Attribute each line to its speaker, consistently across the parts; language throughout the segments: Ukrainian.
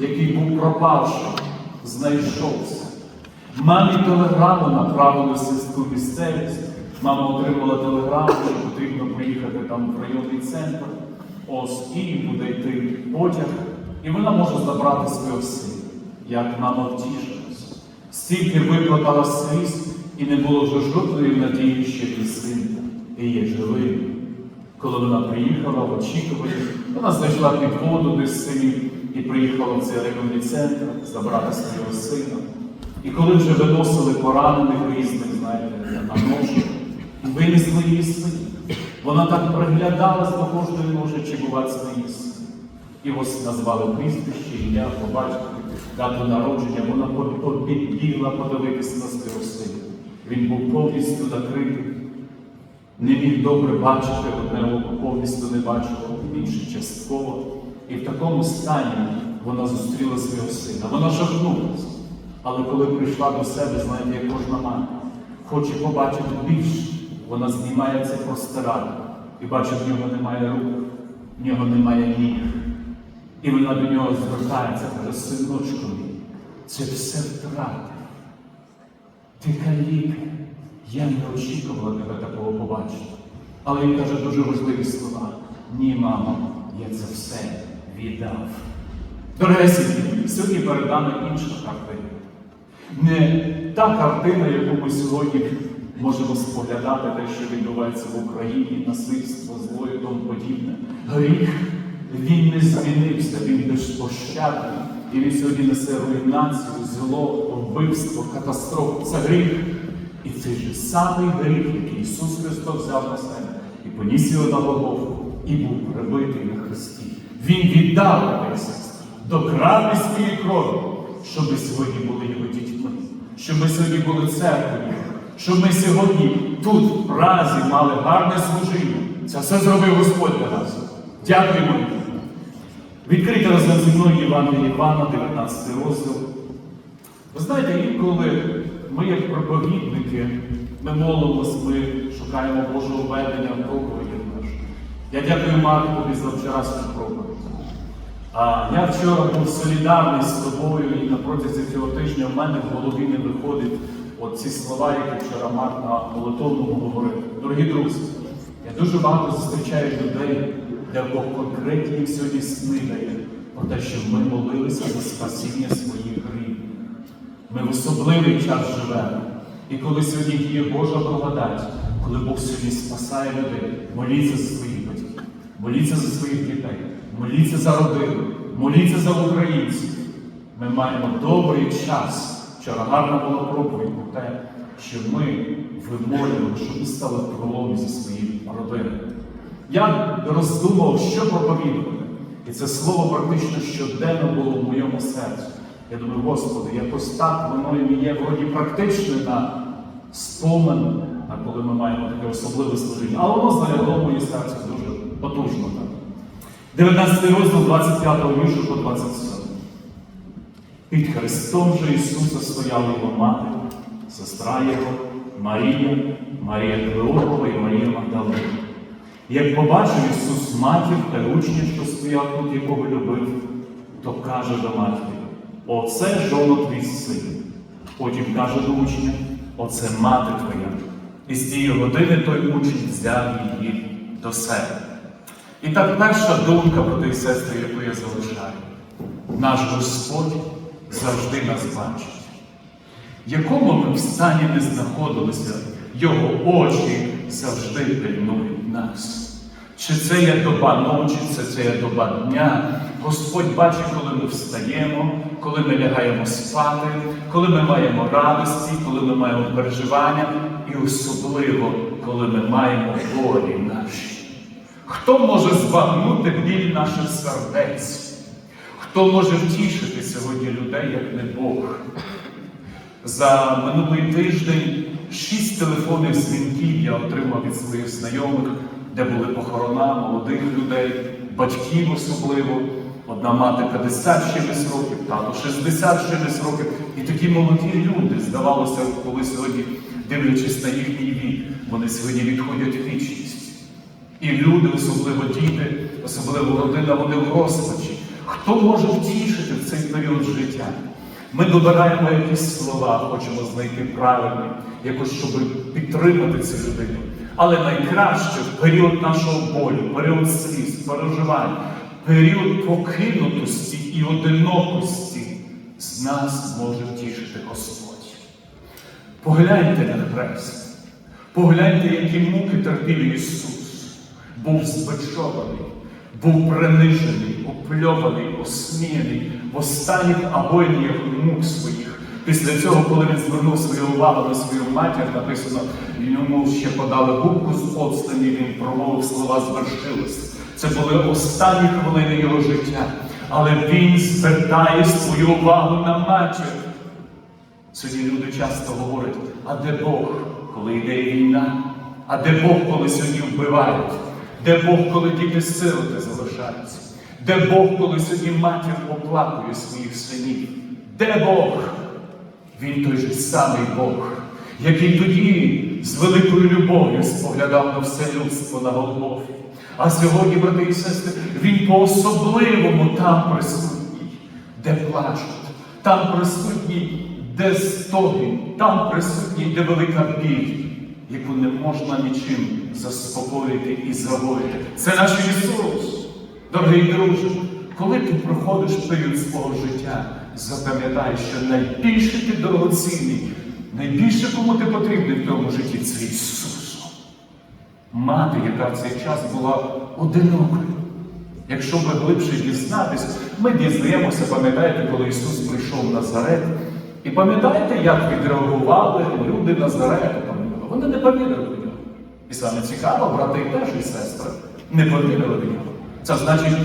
Speaker 1: який був пропавший, знайшовся. Мамі телеграму направили в сільську місцевість. Мама отримала телеграму, що потрібно приїхати там в районний центр. Ось і буде йти потяг, і вона може забрати свого сина. Як мама втішилась. Стільки викладала сліз, і не було вже жодної надії, що її син і є живий. Коли вона приїхала в очікуванні, вона знайшла підводу десь в селі і приїхала в цей районний центр забрати свого сина. І коли вже виносили поранених різних, знаєте, на ножі, винесли її сина. Вона так приглядалась до кожної ножі, чи свої сини. І ось назвали прізвище, ім'я, по батькові, дату народження, вона побігла подивитися на свого сина. Він був повністю закритий. Не міг добре бачити одне око, повністю не бачило, інше частково. І в такому стані вона зустріла свого сина. Вона жахнулася. Але коли прийшла до себе, знаєте, як кожна мати, хоче побачити більше, вона знімає це простирадло і бачить, в нього немає рук, в нього немає ніг. І вона до нього звертається, каже, синочку мій, це все втрати. Ти каліка. Я не очікувала тебе такого побачити. Але він каже дуже важливі слова. Ні, мамо, я це все віддав. Дорогесенькі, сьогодні перед нами інша картина. Не та картина, яку ми сьогодні можемо споглядати, те, що відбувається в Україні, насильство, зло і тому подібне. Гріх, він не змінився, він безпощадний. І він сьогодні несе руйнацію, зло, вбивство, катастрофу. Це гріх. І цей же самий гріх, який Ісус Христос взяв на себе і поніс його на голову, і був прибитий на Христі. Він віддав брати до крави своєї крові, щоб ми сьогодні були його дітьми, щоб ми сьогодні були церквою, щоб ми сьогодні тут, в Празі, мали гарне служіння. Це все зробив Господь для нас. Дякуємо. йому. Відкрийте разом зі мною Євангеліє Івана, 19 розділ. Ви знаєте, інколи ми, як проповідники, ми молимось, ми шукаємо Божого ведення в проповідях наших. Я дякую Марку тобі за вчорашню проповідь. Я вчора був солідарний з тобою, і на протязі цього тижня в мене в голові не виходить от ці слова, які вчора Марк на молитовному говорив. Дорогі друзі, я дуже багато зустрічаю людей, де Бог конкретні сьогодні сни дає про те, що ми молилися за спасіння своїх гріхів. Ми в особливий час живемо. І коли сьогодні діє Божа благодать, коли Бог сьогодні спасає людей, моліться за своїх моліться за своїх дітей, моліться за родину, моліться за українців. Ми маємо добрий час. Вчора гарна була проповідь про те, що ми вимолюємо, щоб ми стали в зі своїм родинами. Я роздумав, що проповідувати. І це слово практично щоденно було в моєму серці. Я думаю, Господи, якось так воно і є вроді практичне на спомин, коли ми маємо таке особливе служіння. Але воно залягло моє серце дуже потужно. Так. 19 розділ 25 віршу по 27. Під Христом же Ісуса стояла його мати, сестра Його, Марія, Марія Клеопова і Марія Магдалина. Як побачив Ісус матір та учня, що стояв тут, якого любив, то каже до матері, оце жоно твій син. Потім каже до учня, оце мати твоя. І з тієї години той учень взяв її до себе. І так перша думка, брати і сестри, яку я залишаю. Наш Господь завжди нас бачить. Якому ми в стані не знаходилися, Його очі завжди пильнують нас. Чи це є доба ночі, чи це є доба дня. Господь бачить, коли ми встаємо, коли ми лягаємо спати, коли ми маємо радості, коли ми маємо переживання, і особливо, коли ми маємо болі наші. Хто може збагнути біль наших сердець? Хто може втішити сьогодні людей, як не Бог? За минулий тиждень шість телефонних дзвінків я отримав від своїх знайомих, де були похорона молодих людей, батьків особливо. Одна мати 50 з чимось років, тато 60 з чимось років. І такі молоді люди, здавалося, коли сьогодні, дивлячись на їхній вік, вони сьогодні відходять в вічність. І люди, особливо діти, особливо родина, вони в розпачі. Хто може втішити в цей період життя. Ми добираємо якісь слова, хочемо знайти правильні, якось, щоб підтримати цю людину. Але найкраще в період нашого болю, період сліз, переживань, період покинутості і одинокості з нас може втішити Господь. Погляньте на хрест, погляньте, які муки терпів Ісус. Був збечований, був принижений, опльований, осміяний в останніх агоніях мук своїх. Після цього, коли він звернув свою увагу на свою матір, написано, йому ще подали губку з оцтані, він промовив слова звершились. Це були останні хвилини його життя. Але він звертає свою увагу на матір. Сьогодні люди часто говорять, а де Бог, коли йде війна? А де Бог, коли сьогодні вбивають? Де Бог, коли діти сироти залишаються? Де Бог, коли сьогодні матір оплакує своїх синів? Де Бог? Він той же самий Бог, який тоді з великою любов'ю споглядав на все людство на Голгофі. А сьогодні, брати і сестри, він по-особливому там присутній, де плачуть, там присутній, де стогін, там присутній, де велика біль, яку не можна нічим заспокоїти і загоїти. Це наш Ісус, дорогий друже. Коли ти проходиш період свого життя, запам'ятай, що найбільше ти дорогоцінний, найбільше кому ти потрібний в тому житті це Ісус. Мати, яка в цей час була одинокою. Якщо би глибше дізнатись, ми дізнаємося, пам'ятаєте, коли Ісус прийшов в Назарет. І пам'ятаєте, як відреагували люди Назарету? Вони не повірили в нього. І саме цікаво, брати теж і сестри не повірили в нього. Це значить,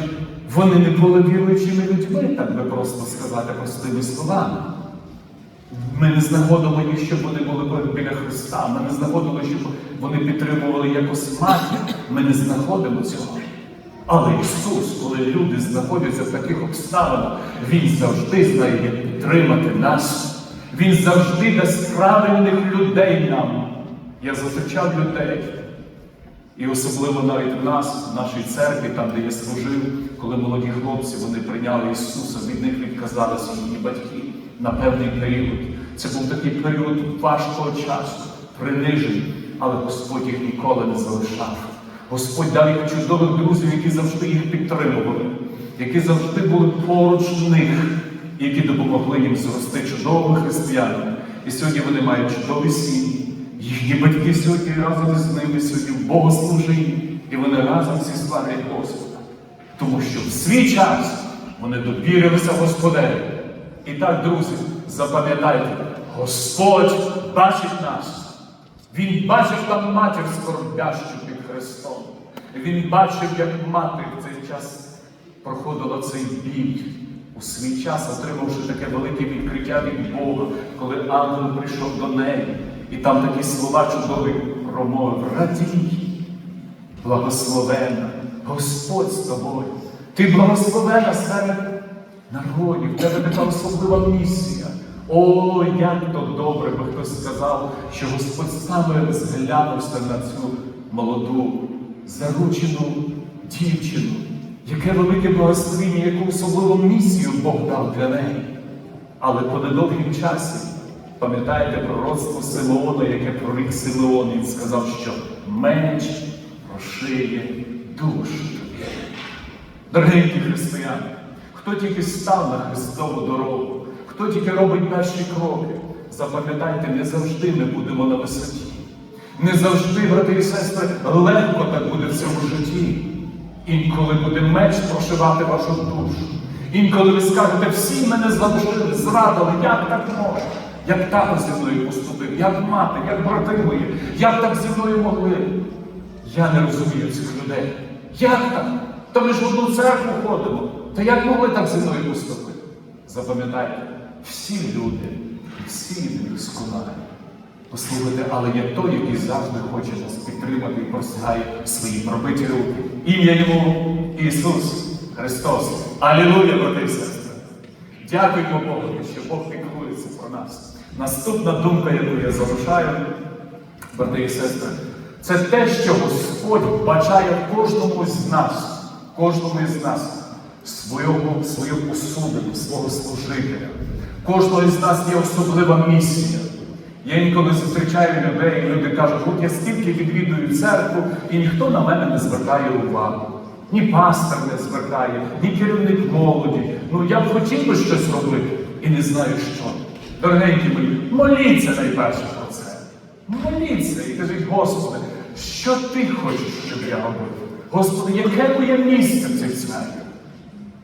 Speaker 1: вони не були віруючими людьми, так би просто сказати простими словами. Ми не знаходимо їх, щоб вони були біля Христа. Ми не знаходимо, щоб вони підтримували якось матір. Ми не знаходимо цього. Але Ісус, коли люди знаходяться в таких обставинах, Він завжди знає, як підтримати нас. Він завжди дасть правильних людей нам. Я зустрічав людей. І особливо навіть в нас, в нашій церкві, там, де я служив, коли молоді хлопці вони прийняли Ісуса, від них відказалися їхні батьки на певний період. Це був такий період важкого часу, принижень, але Господь їх ніколи не залишав. Господь дав їх чудових друзів, які завжди їх підтримували, які завжди були поруч них, які допомогли їм зрости чудовими християнами. І сьогодні вони мають чудові сім'ї. Їхні батьки сьогодні разом з ними сьогодні в Богослужінні, і вони разом зі славлять Господа. Тому що в свій час вони довірилися Господеві. І так, друзі, запам'ятайте, Господь бачить нас. Він бачив там матір скорбящу під Христом. Він бачив, як мати в цей час проходила цей біль. У свій час, отримавши таке велике відкриття від Бога, коли ангел прийшов до неї, і там такі слова чудові промовив: Радій, благословена, Господь з тобою. Ти благословена серед народів, в тебе така особлива місія. О, як то добре би хтось сказав, що Господь саме зглянувся на цю молоду, заручену дівчину, яке велике благословіння, яку особливу місію Бог дав для неї. Але по недовгім часі, пам'ятаєте пророцтво Симеона, яке прорік Симеон, він сказав, що меч прошиє душу. Дорогенькі християни, хто тільки став на Христову дорогу, хто тільки робить перші кроки, запам'ятайте, не завжди ми будемо на висоті. Не завжди, брати і сестри, легко так буде в цьому житті. Інколи буде меч прошивати вашу душу. Інколи ви скажете, всі мене залишили, зрадили, як так можна? Як тато зі мною поступив, як мати, як брати мої, як так зі мною могли? Я не розумію цих людей. Як так? Та ми ж в одну церкву ходимо. Та як могли так зі мною поступити? Запам'ятайте, всі люди, всі люди. Послухайте, але є той, який завжди хоче нас підтримати і простягає свої пробиті руки. Ім'я йому Ісус Христос. Алілуя, брати! Дякуємо Богу, що Бог піклується про нас. Наступна думка, яку я залишаю, брати і сестри, це те, що Господь бачає кожному з нас, кожному із нас свого, свою посудину, свого служителя. Кожного із нас є особлива місія. Я інколи зустрічаю людей, і люди кажуть, от я стільки відвідую церкву, і ніхто на мене не звертає увагу. Ні пастор не звертає, ні керівник молоді. Ну я б хотів би щось робити і не знаю що. Дорогенькі мої, моліться найперше про це. Моліться і кажіть, Господи, що ти хочеш, щоб я робив? Господи, яке моє місце в цій церкві?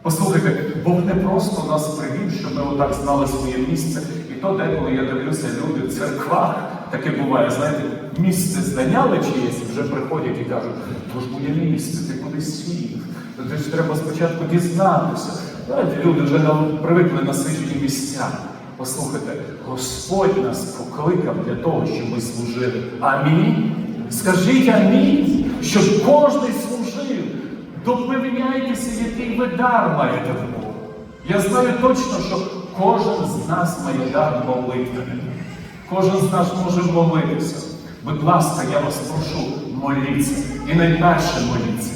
Speaker 1: Послухайте, Бог не просто нас привів, щоб ми отак знали своє місце. І то деколи я дивлюся, люди в церквах, таке буває, знаєте, місце зайняли чиєсь, вже приходять і кажуть, то ж моє місце, ти куди сів? Ти ж треба спочатку дізнатися. Знаєте, люди вже привикли насичені місця. Послухайте, Господь нас покликав для того, щоб ми служили. Амінь. Скажіть амінь, щоб кожен служив. Допевняйтеся, який ви дар маєте в Богу. Я знаю точно, що кожен з нас має дар молитви. Кожен з нас може молитися. Будь ласка, я вас прошу, моліться. І найперше моліться.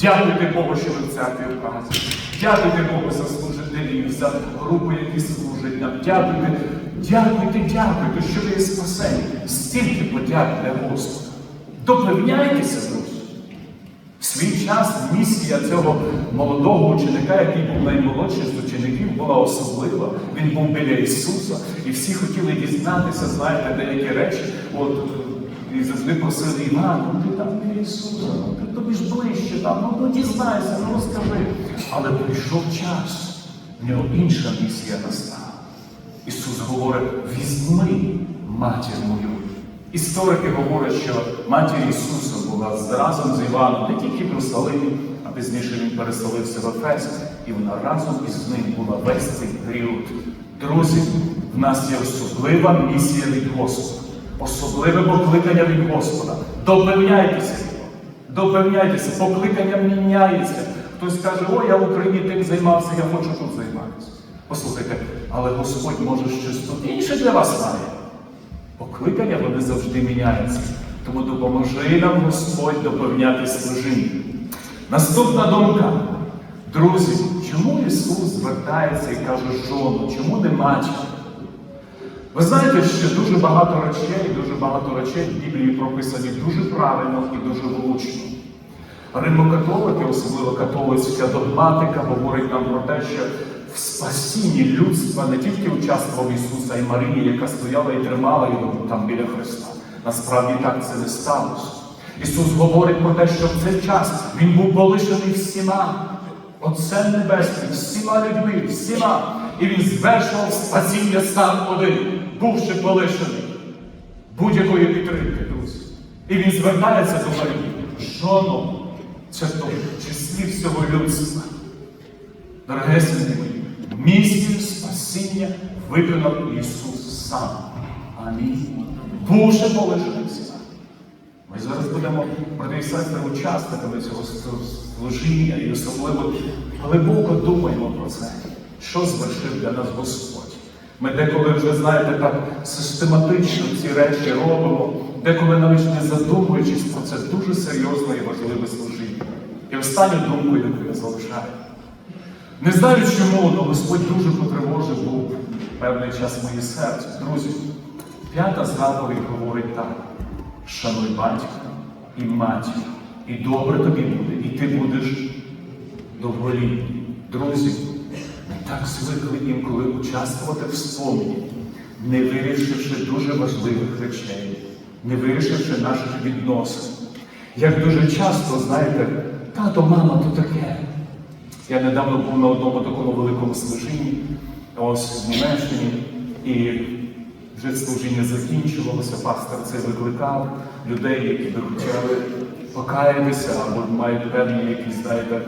Speaker 1: Дякуйте Богу, що ви в церкві в праці. Дякуйте Богу за служителів, за групи, які служать нам. Дякуйте, дякуйте, дякуйте, що ви є спасені. Стільки подяк для Господа. Допевняйтеся, свій час місія цього молодого ученика, який був наймолодший з учеників, була особлива. Він був біля Ісуса, і всі хотіли дізнатися, знаєте, деякі речі. От і завжди просили Іван, ну ти там біля Ісуса, ну ти тобі ж ближче там, ну, ну дізнайся, ну розкажи. Але прийшов час, в нього інша місія настала. Ісус говорить: візьми матір мою. Історики говорять, що матір Ісуса була разом з Іваном не тільки в Єрусалимі, а пізніше він переселився в Ефес, і вона разом із ним була весь цей період. Друзі, в нас є особлива місія від Господа, особливе покликання від Господа. Допевняйтеся його. Допевняйтеся, покликання міняється. Хтось каже, о, я в Україні тим займався, я хочу тут займатися. Послухайте, але Господь може щось тут інше для вас має. Покликання вони завжди міняються. Тому допоможи нам Господь доповняти служіння. Наступна думка. Друзі, чому Ісус звертається і каже жону? Чому не матір? Ви знаєте, що дуже багато речей, дуже багато речей в Біблії прописані дуже правильно і дуже влучно. Римокатолики, особливо католицька догматика, говорить нам про те, що в спасінні людства не тільки участвував Ісуса і Марія, яка стояла і тримала його там біля Христа. Насправді так це не сталося. Ісус говорить про те, що в цей час Він був полишений всіма, Отцем Небесним, всіма людьми, всіма. І він звершував спасіння сам один, бувши полишений будь-якої підтримки, друзі. І він звертається до Марії. Жоно, це то в числі всього людства. Дорогесенькі мої, місію спасіння виконав Ісус сам. Амінь. Полишений всіма. Ми зараз будемо, брати сестри, учасниками цього служіння і особливо глибоко думаємо про це, що звершив для нас Господь. Ми деколи вже, знаєте, так систематично ці речі робимо, деколи навіть не задумуючись про це дуже серйозне і важливе служіння. І останню думку, яку я залишаю. Не знаю чому, але Господь дуже потривожив був певний час моє серце. Друзі, п'ята заповідь говорить так: шануй батька і матір, і добре тобі буде, і ти будеш довголітній. Друзі, ми так звикли інколи участвувати в спомні, не вирішивши дуже важливих речей, не вирішивши наших відносин. Як дуже часто, знаєте, тато, мама, то таке. Я недавно був на одному такому великому служінні, ось в Німеччині, і вже служіння закінчувалося, пастор це викликав людей, які би хотіли покаятися або мають певні якісь, знаєте,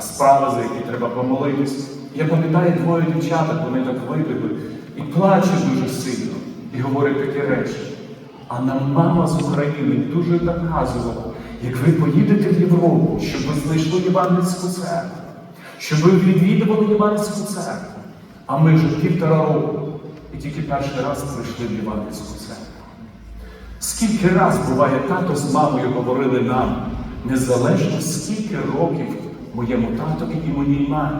Speaker 1: справи, за які треба помолитись. Я пам'ятаю двоє дівчаток, вони так вибігли і плачуть дуже сильно, і говорять такі речі. А нам мама з України дуже наказувала, як ви поїдете в Європу, щоб ви знайшли Євангельську церкву, щоб ви відвідували Євангельську церкву. А ми вже півтора року і тільки перший раз прийшли в Євангельську церкву. Скільки раз буває тато з мамою говорили нам, незалежно скільки років моєму татові і моїй мамі.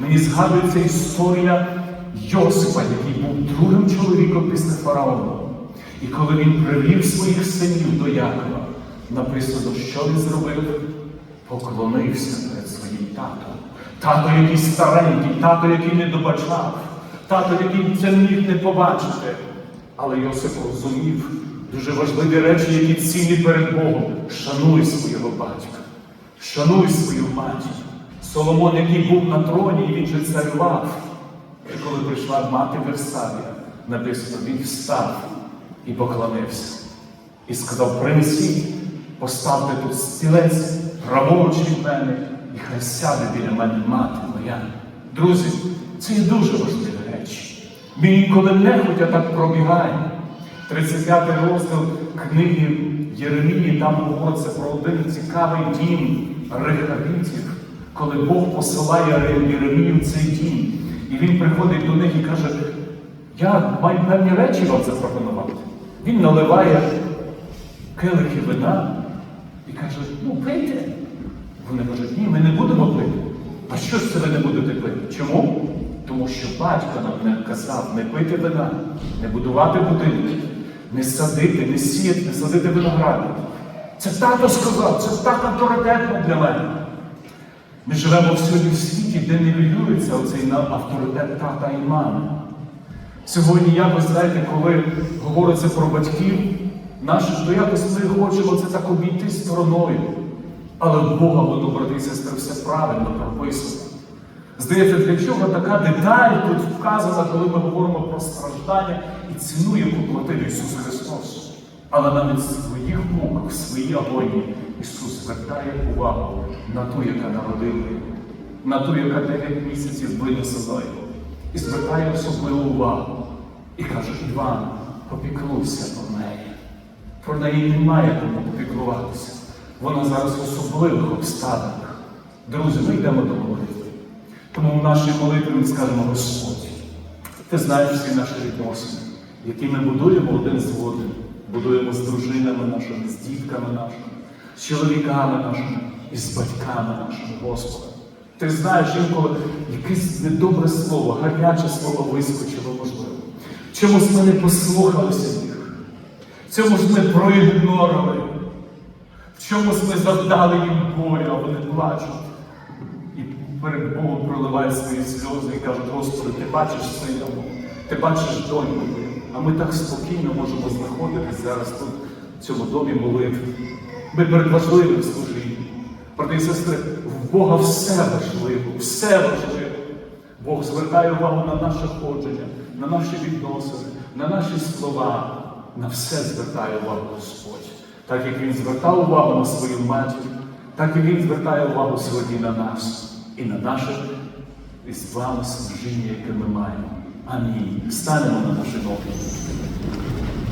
Speaker 1: Мені згадується історія Йосипа, який був другим чоловіком після фараона. І коли він привів своїх синів до Якова, написано, що він зробив? Поклонився перед своїм татом. Тато, який старенький, тато, який не добачав, тато, який це міг не побачити. Але Йосип розумів дуже важливі речі, які цінні перед Богом. Шануй свого батька, шануй свою матір. Соломон, який був на троні, і він же царював. І коли прийшла мати Версавія, написано, він встав і поклонився. І сказав: принесіть, поставте тут стілець, праворуч від мене, і хай сяде біля мене мати моя. Друзі, це є дуже важливі речі. Ми інколи нехотя так пробігаємо. 35 розділ книги Єремії, там говориться про один цікавий дім рехабітів, коли Бог посилає Єремію в цей дім. І він приходить до них і каже, я маю певні речі вам запропонувати. Він наливає келихи вина і каже, ну пийте. Вони кажуть, ні, ми не будемо пити. А що це ви не будете пити? Чому? Тому що батько нам не казав не пити вина, не будувати будинки, не садити, не сіяти, не садити виноградник. Це тато сказав, це так авторитетно для мене. Ми живемо в сьогодні в світі, де не вілюється оцей на авторитет тата і мами. Сьогодні я, ви знаєте, коли говориться про батьків, наших, то якось ми хочемо це так обійти стороною. Але в Бога воно, брати і сестри, все правильно прописано. Здається, для чого така деталь тут вказана, коли ми говоримо про страждання і ціну, яку платив Ісус Христос. Але навіть в своїх муках, в своїй агонії Ісус звертає увагу на ту, яка народила на ту, яка 9 місяців винесла його. І звертає особливу увагу. І каже, Іван, попіклуйся про неї. Про неї немає кому попіклуватися. Вона зараз в особливих обставинах. Друзі, ми йдемо до молитви. Тому в нашій молитві ми скажемо Господь, ти знаєш всі наші відносини, які ми будуємо один з одним, будуємо з дружинами нашими, з дітками нашими, з чоловіками нашими і з батьками нашими, Господи. Ти знаєш інколи якесь недобре слово, гаряче слово вискочило, можливо. Чомусь ми не послухалися їх. В чомусь ми проігнорили. Чомусь ми завдали їм горя, а вони плачуть. І перед Богом проливають свої сльози і кажуть, Господи, ти бачиш сина ти бачиш доньку. А ми так спокійно можемо знаходитись зараз тут, в цьому домі молитви. Ми перед важливим служінням. Брати і сестри, в Бога все важливо, все важливо. Бог звертає увагу на наше ходження, на наші відносини, на наші слова, на все звертає увагу Господь. Так як Він звертав увагу на свою матір, так і Він звертає увагу сьогодні на нас і на наше із вами служіння, яке ми маємо. Амінь. Станемо на наші ноги.